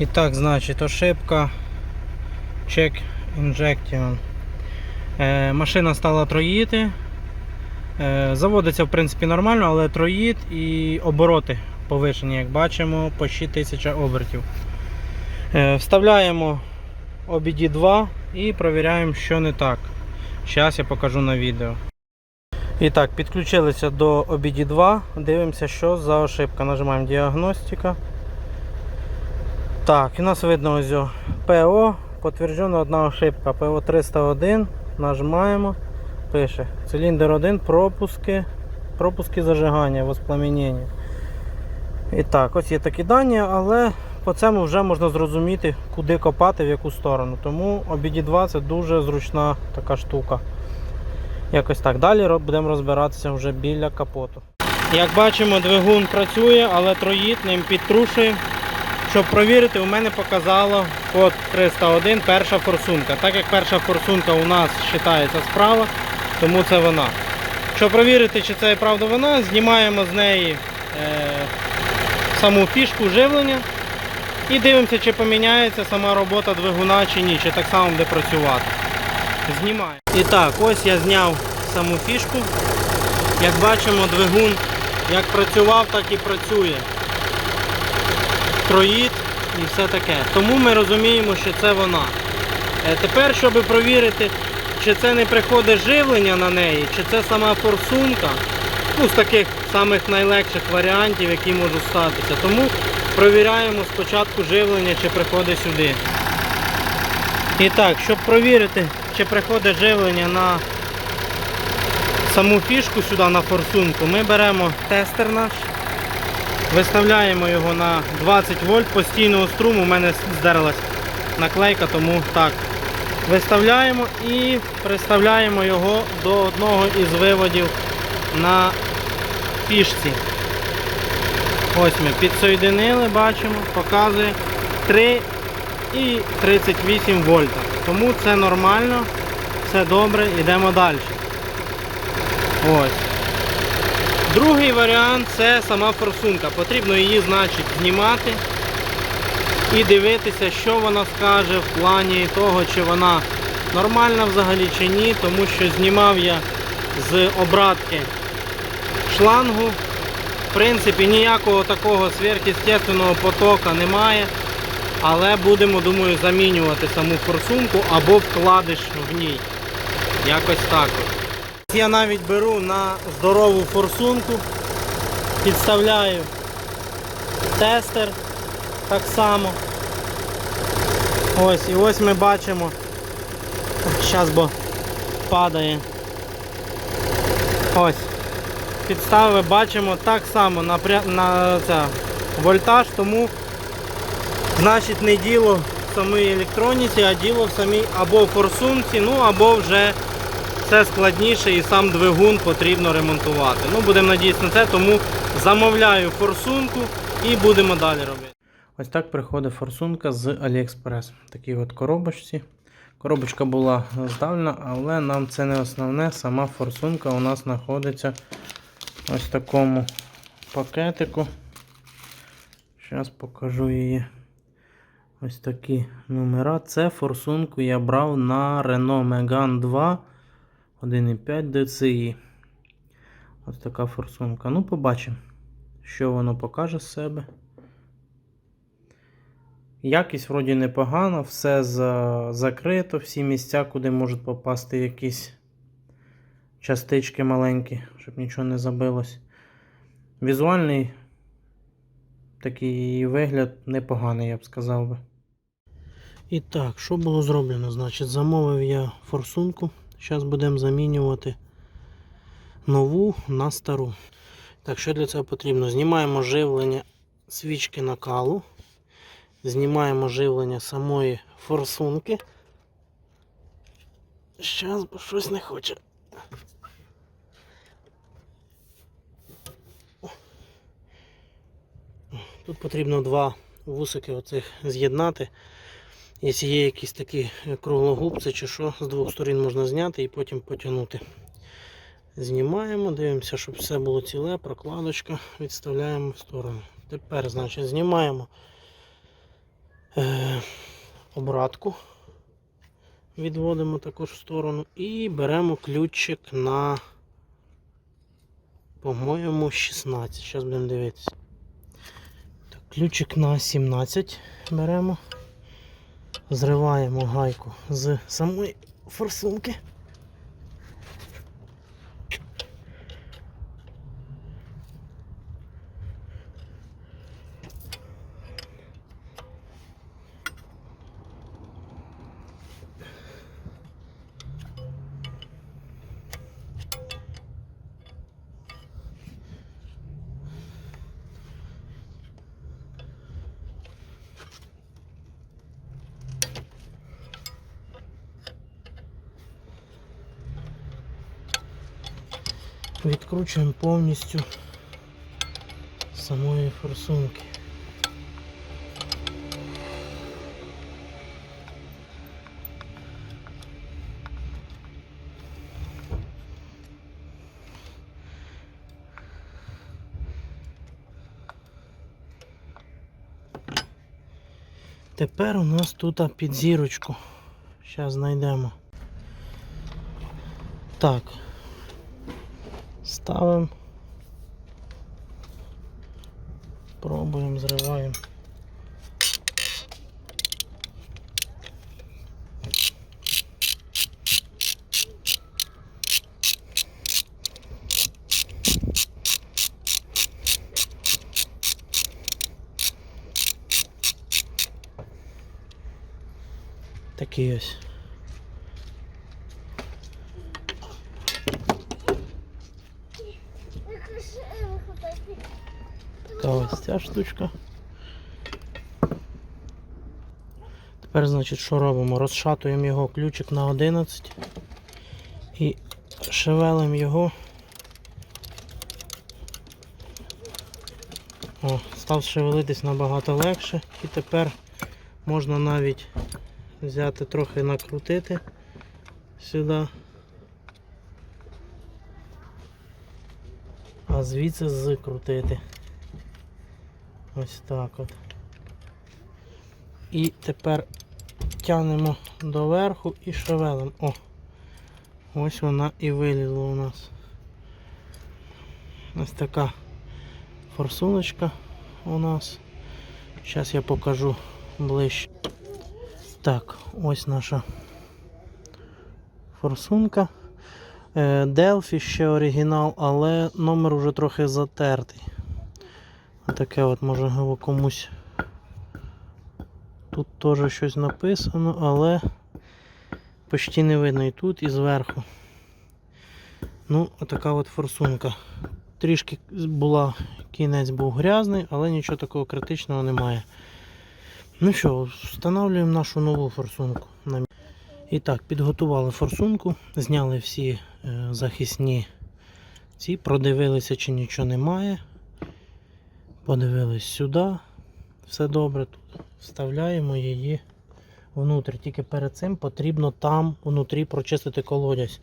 І так, значить, ошибка Check Injection. Е, машина стала троїти. Е, заводиться в принципі нормально, але троїд і обороти повишені, як бачимо, почти 1000 обертів. Е, вставляємо OBD 2 і провіряємо, що не так. Зараз я покажу на відео. І так, підключилися до OBD 2. Дивимося, що за ошибка. Нажимаємо діагностика. Так, у нас видно ось ПО. Підтверджена одна ошибка. ПО 301. Нажимаємо. Пише. Циліндр 1, пропуски. Пропуски зажигання, воспламенення. І так, ось є такі дані, але по цьому вже можна зрозуміти, куди копати, в яку сторону. Тому OBD2 це дуже зручна така штука. Якось так. Далі будемо розбиратися вже біля капоту. Як бачимо, двигун працює, але троїд ним підтрушує. Щоб провірити, у мене показало код 301 перша форсунка. Так як перша форсунка у нас вважається справа, тому це вона. Щоб провірити, чи це і правда вона, знімаємо з неї е, саму фішку живлення і дивимося, чи поміняється сама робота двигуна чи ні, чи так само буде працювати. Знімаю. І так, ось я зняв саму фішку. Як бачимо, двигун як працював, так і працює. Троїд і все таке. Тому ми розуміємо, що це вона. Е, Тепер, щоб провірити, чи це не приходить живлення на неї, чи це сама форсунка, ну, з таких самих найлегших варіантів, які можуть статися. Тому провіряємо спочатку живлення, чи приходить сюди. І так, щоб провірити, чи приходить живлення на саму фішку сюди, на форсунку, ми беремо тестер наш, виставляємо його на 20 вольт постійного струму. У мене здерлась наклейка, тому так. Виставляємо і приставляємо його до одного із виводів на фішці. Ось ми підсоєдинили, бачимо, показує 3 і 38 вольта. Тому це нормально, все добре, йдемо далі. Ось. Другий варіант це сама форсунка. Потрібно її, значить, знімати і дивитися, що вона скаже в плані того, чи вона нормальна взагалі чи ні, тому що знімав я з обратки шлангу. В принципі, ніякого такого сверхъестественного потока немає. Але будемо, думаю, замінювати саму форсунку або вкладиш в ній. Якось так. Я навіть беру на здорову форсунку, підставляю тестер так само. Ось, і ось ми бачимо. Зараз бо падає. Ось. Підстави бачимо так само напря... на це, вольтаж, тому значить не діло в самій електроніці, а діло в самій або форсунці, ну або вже це складніше і сам двигун потрібно ремонтувати. Ну, будемо надіятися на це, тому замовляю форсунку і будемо далі робити. Ось так приходить форсунка з AliExpress. Такій от коробочці. Коробочка була здавлена, але нам це не основне. Сама форсунка у нас знаходиться ось в такому пакетику. Зараз покажу її. Ось такі номера. Це форсунку я брав на Renault Megane 2 1,5 DCI. Ось така форсунка. Ну, побачимо, що воно покаже з себе. Якість вроді непогана, все за... закрито, всі місця, куди можуть попасти якісь частички маленькі, щоб нічого не забилось. Візуальний такий вигляд непоганий, я б сказав би. І так, що було зроблено? Значить, замовив я форсунку. Зараз будемо замінювати нову на стару. Так, що для цього потрібно? Знімаємо живлення свічки накалу. Знімаємо живлення самої форсунки. Зараз, бо щось не хоче. Тут потрібно два вусики оцих з'єднати. Якщо є якісь такі круглогубці чи що, з двох сторін можна зняти і потім потягнути. Знімаємо, дивимося, щоб все було ціле, прокладочка, відставляємо в сторону. Тепер, значить, знімаємо обратку. Відводимо також в сторону і беремо ключик на, по-моєму, 16. Зараз будемо дивитися. Так, ключик на 17 беремо. Зриваємо гайку з самої форсунки. Відкручуємо повністю самої форсунки. Тепер у нас тут під зірочку. Зараз знайдемо. Так, Ставимо. Пробуємо, зриваємо. Такий ось. Ось ця штучка. Тепер, значить, що робимо? Розшатуємо його ключик на 11 і шевелимо його. О, став шевелитись набагато легше і тепер можна навіть взяти трохи накрутити сюди. А звідси закрутити. Ось так от. І тепер тягнемо доверху і шевелимо. О! Ось вона і вилізла у нас. Ось така форсуночка у нас. Зараз я покажу ближче. Так, ось наша форсунка. Делфі ще оригінал, але номер вже трохи затертий. Таке от може комусь тут теж щось написано, але почти не видно і тут, і зверху. Ну, отака от форсунка. Трішки була, кінець був грязний, але нічого такого критичного немає. Ну що, встановлюємо нашу нову форсунку. І так, підготували форсунку, зняли всі е, захисні ці, продивилися, чи нічого немає. Подивились сюди. Все добре тут. Вставляємо її внутрі. Тільки перед цим потрібно там внутрі прочистити колодязь.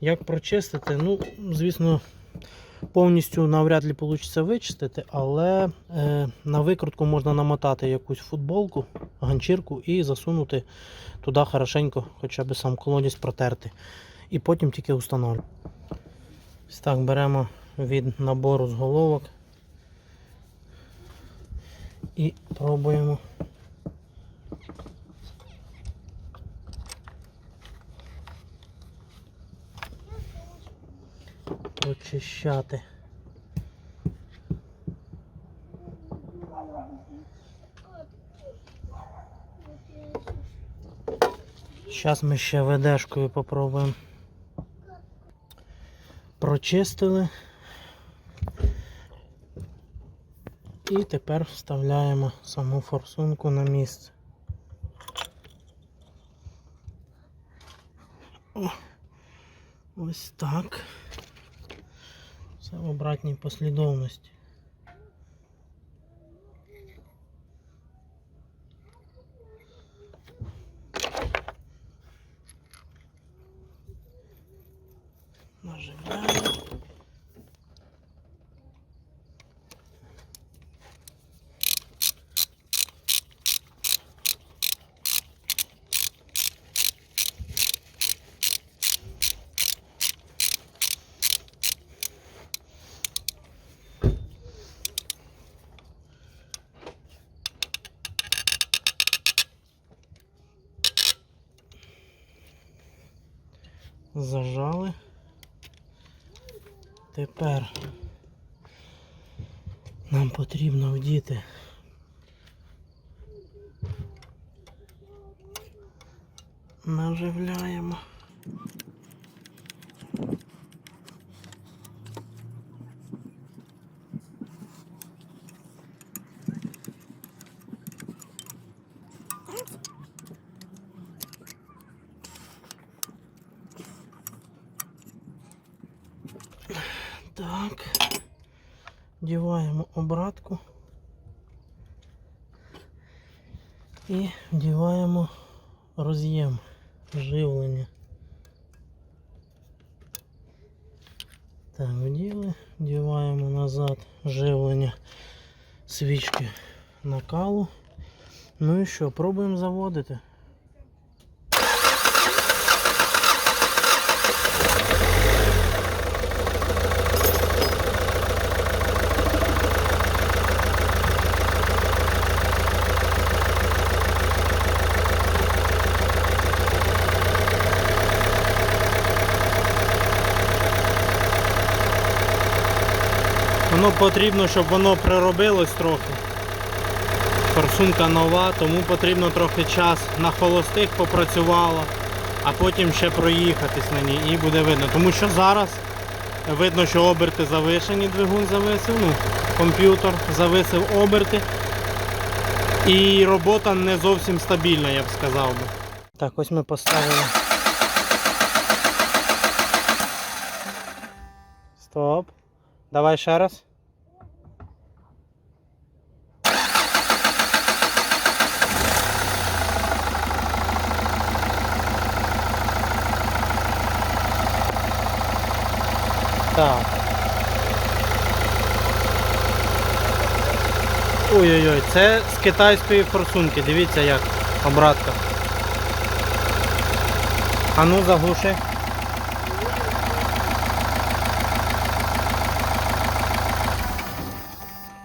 Як прочистити? Ну, звісно, повністю навряд ли вийде вичистити, але е, на викрутку можна намотати якусь футболку, ганчірку і засунути туди хорошенько, хоча б сам колодязь протерти. І потім тільки встановлюємо. Ось так беремо від набору з головок і пробуємо. Очищати. Зараз ми ще ведешкою попробуємо. Прочистили. І тепер вставляємо саму форсунку на місце. О, ось так. Все в обратній послідовності. Нажимаємо. Зажали. Тепер нам потрібно вдіти наживляємо. Так. Вдіваємо обратку і вдіваємо роз'єм живлення. Так, вділи, вдіваємо назад живлення свічки накалу. Ну і що, пробуємо заводити. Воно потрібно, щоб воно приробилось трохи. Форсунка нова, тому потрібно трохи час на холостих попрацювало, а потім ще проїхатись на ній і буде видно. Тому що зараз видно, що оберти завишені, двигун зависив, ну, комп'ютер зависив оберти. І робота не зовсім стабільна, я б сказав би. Так, ось ми поставили. Стоп. Давай ще раз. Так. Ой-ой-ой, це з китайської форсунки. Дивіться як обратка. А ну заглуши.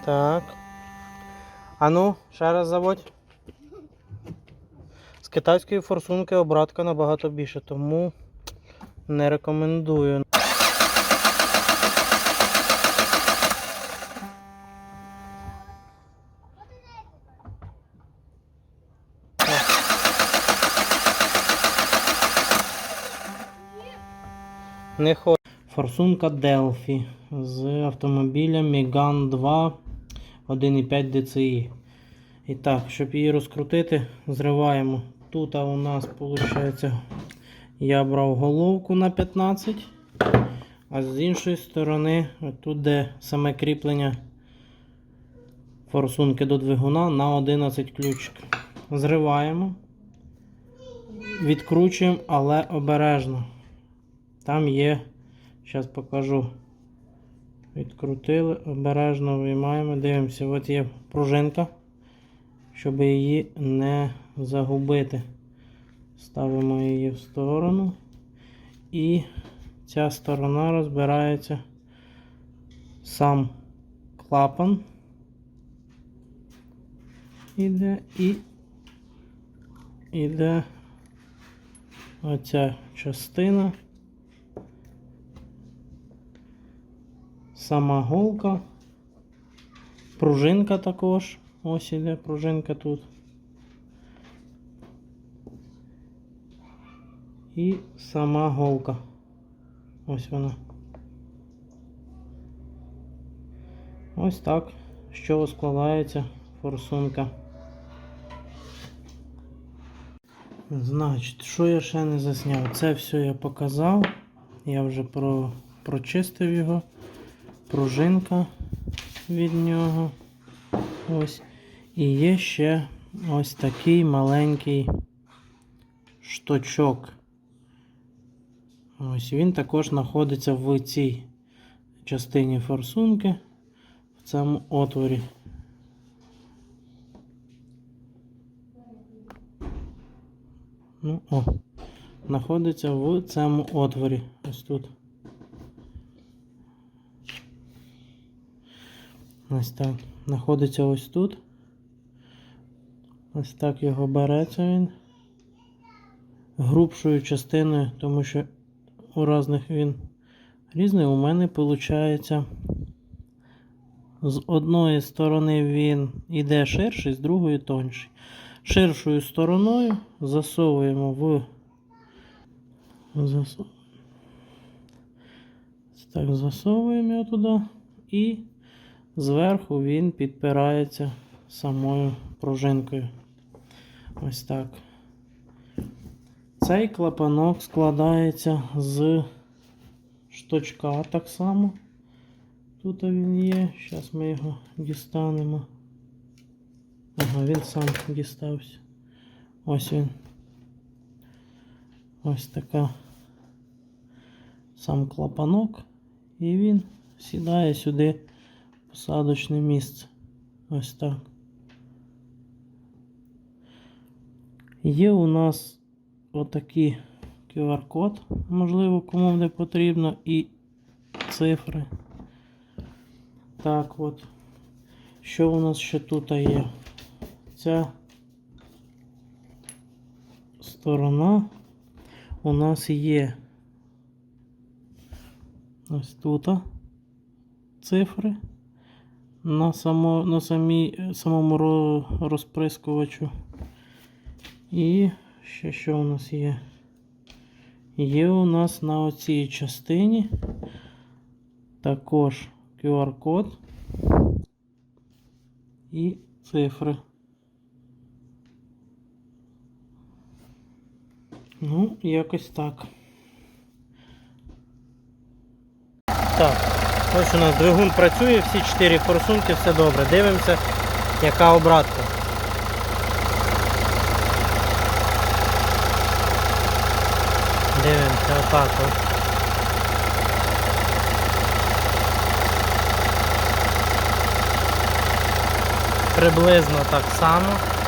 Так. А ну, ще раз заводь. З китайської форсунки обратка набагато більше, тому не рекомендую. Не хо... Форсунка Delphi з автомобіля Megane 2 1,5 DCI. І так, щоб її розкрутити, зриваємо. Тут у нас виходить, я брав головку на 15, а з іншої сторони, тут де саме кріплення форсунки до двигуна на 11 ключик. Зриваємо, відкручуємо, але обережно. Там є, зараз покажу. Відкрутили, обережно виймаємо, дивимося, от є пружинка, щоб її не загубити. Ставимо її в сторону. І ця сторона розбирається сам клапан. Іде і іде оця частина. Сама голка, пружинка також. Ось іде пружинка тут. І сама голка. Ось вона. Ось так, з чого складається форсунка. Значить, що я ще не засняв? Це все я показав. Я вже про, прочистив його пружинка від нього. Ось. І є ще ось такий маленький шточок. Ось він також знаходиться в цій частині форсунки, в цьому отворі. Ну, о, знаходиться в цьому отворі. Ось тут. Ось так. Знаходиться ось тут. Ось так його береться він. Грубшою частиною, тому що у різних він різний. У мене виходить. З одної сторони він іде ширший, з другої тонший. Ширшою стороною засовуємо в засу... так, засовуємо його туди і зверху він підпирається самою пружинкою. Ось так. Цей клапанок складається з шточка так само. Тут він є. Зараз ми його дістанемо. Ага, він сам дістався. Ось він. Ось така сам клапанок. І він сідає сюди посадочне місце. Ось так. Є у нас отакий QR-код, можливо, кому не потрібно, і цифри. Так от. Що у нас ще тут є? Ця сторона у нас є ось тут цифри на, само, на самій, самому ро- розприскувачу. І ще що у нас є? Є у нас на оцій частині також QR-код і цифри. Ну, якось так. Так, ось у нас двигун працює, всі чотири форсунки, все добре. Дивимося, яка обратка. Дивимося, отак от. Приблизно так само.